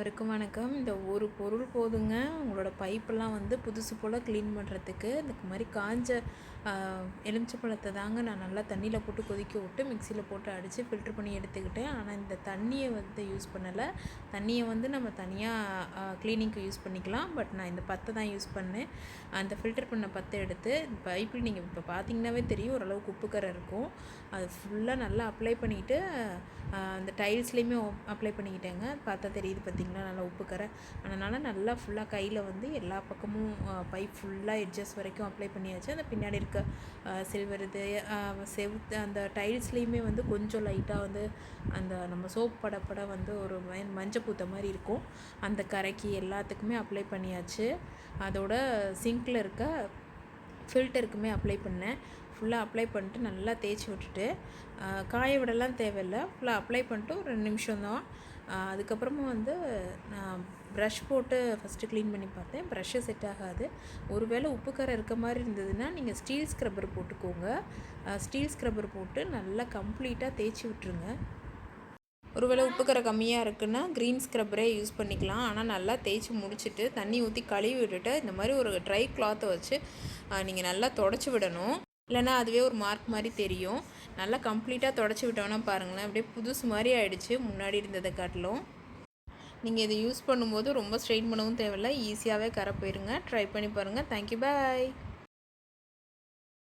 வணக்கம் வணக்கம். இந்த ஒரு பொருள் போதுங்க. உங்களோட பைப்பெல்லாம் வந்து புதுசு போல் க்ளீன் பண்ணுறதுக்கு இந்த மாதிரி காஞ்ச எலுமிச்சை பழத்தை தாங்க நான் நல்லா தண்ணியில் போட்டு கொதிக்க விட்டு மிக்சியில் போட்டு அடித்து ஃபில்ட்ரு பண்ணி எடுத்துக்கிட்டேன். ஆனால் இந்த தண்ணியை வந்து யூஸ் பண்ணலை. தண்ணியை வந்து நம்ம தனியாக க்ளீனிங்க்கு யூஸ் பண்ணிக்கலாம். பட் நான் இந்த பத்தை தான் யூஸ் பண்ணேன். அந்த ஃபில்டர் பண்ண பத்தை எடுத்து பைப்பில் நீங்கள் இப்போ பார்த்தீங்கன்னாவே தெரியும் ஓரளவுக்கு உப்புக்கரை இருக்கும். அது ஃபுல்லாக நல்லா அப்ளை பண்ணிவிட்டு அந்த டைல்ஸ்லேயுமே அப்ளை பண்ணிக்கிட்டேங்க. பார்த்தா தெரியுது பார்த்திங்களா நல்லா உப்பு கரை அதனால் நல்லா ஃபுல்லாக கையில் வந்து எல்லா பக்கமும் பைப் ஃபுல்லாக எட்ஜஸ் வரைக்கும் அப்ளை பண்ணியாச்சு. அந்த பின்னாடி இருக்க சில்வர் இது செவுத்து அந்த டைல்ஸ்லேயுமே வந்து கொஞ்சம் லைட்டாக வந்து அந்த நம்ம சோப் படப்பட வந்து ஒரு மஞ்சள் பூத்த மாதிரி இருக்கும். அந்த கரைக்கு எல்லாத்துக்குமே அப்ளை பண்ணியாச்சு. அதோட சிங்கில் இருக்க ஃபில்டருக்குமே அப்ளை பண்ணேன். ஃபுல்லாக அப்ளை பண்ணிட்டு நல்லா தேய்ச்சி விட்டுட்டு காய விடலாம் தேவையில்லை. ஃபுல்லாக அப்ளை பண்ணிட்டு ஒரு ரெண்டு நிமிஷம் தான் அதுக்கப்புறமா வந்து நான் ப்ரஷ் போட்டு ஃபஸ்ட்டு க்ளீன் பண்ணி பார்த்தேன். ப்ரஷ்ஷு செட் ஆகாது. ஒருவேளை உப்பு கரை இருக்க மாதிரி இருந்ததுன்னா நீங்கள் ஸ்டீல் ஸ்க்ரப்பர் போட்டுக்கோங்க. ஸ்டீல் ஸ்க்ரப்பர் போட்டு நல்லா கம்ப்ளீட்டாக தேய்ச்சி விட்டுருங்க. ஒருவேளை உப்பு கரை கம்மியாக இருக்குன்னா க்ரீன் ஸ்க்ரப்பரே யூஸ் பண்ணிக்கலாம். ஆனால் நல்லா தேய்ச்சி முடிச்சுட்டு தண்ணி ஊற்றி கழுவி விட்டுட்டு இந்த மாதிரி ஒரு ட்ரை கிளாத்தை வச்சு நீங்கள் நல்லா தொடச்சி விடணும். இல்லைனா அதுவே ஒரு மார்க் மாதிரி தெரியும். நல்லா கம்ப்ளீட்டாக தொடச்சி விட்டோன்னா பாருங்களேன் அப்படியே புதுசு மாதிரி ஆகிடுச்சு முன்னாடி இருந்ததை காட்டிலும். நீங்கள் இதை யூஸ் பண்ணும்போது ரொம்ப ஸ்ட்ரெயின் பண்ணவும் தேவையில்லை ஈஸியாகவே கரை போயிருங்க. ட்ரை பண்ணி பாருங்கள் தேங்க்யூ பாய்